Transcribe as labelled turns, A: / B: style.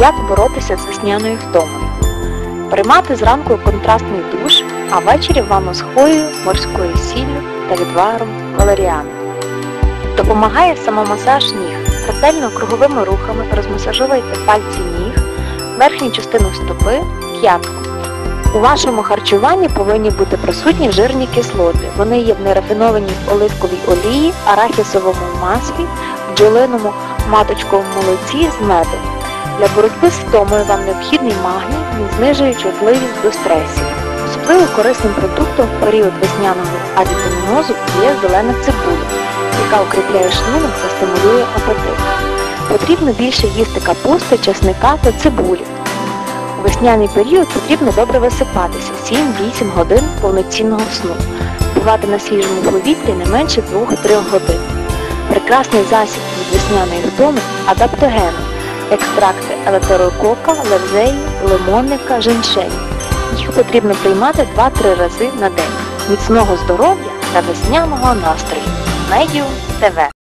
A: Як боротися з весняною втомою? Приймати зранку контрастний душ, а ввечері ванну з хвоєю, морською сіллю та відваром валеріани. Допомагає самомасаж ніг. Ретельно круговими рухами розмасажовуйте пальці ніг, верхню частину стопи, п'ятку. У вашому харчуванні повинні бути присутні жирні кислоти. Вони є в нерафінованій оливковій олії, арахісовому маслі, бджолиному маточковому молоці з медом. Для боротьби з втомою вам необхідний магній, він знижує чутливість до стресів. Особливо корисним продуктом в період весняного авітамінозу є зелена цибуля, яка укріпляє шлунок та стимулює апетит. Потрібно більше їсти капусти, чесника та цибулі. У весняний період потрібно добре висипатися 7-8 годин повноцінного сну, бувати на свіжому повітрі не менше 2-3 годин. Прекрасний засіб від весняної втоми адаптогени, екстракти елетерокока, левзеї, лимонника, женьшені. Їх потрібно приймати 2-3 рази на день. Міцного здоров'я та весняного настрою. Медіум ТВ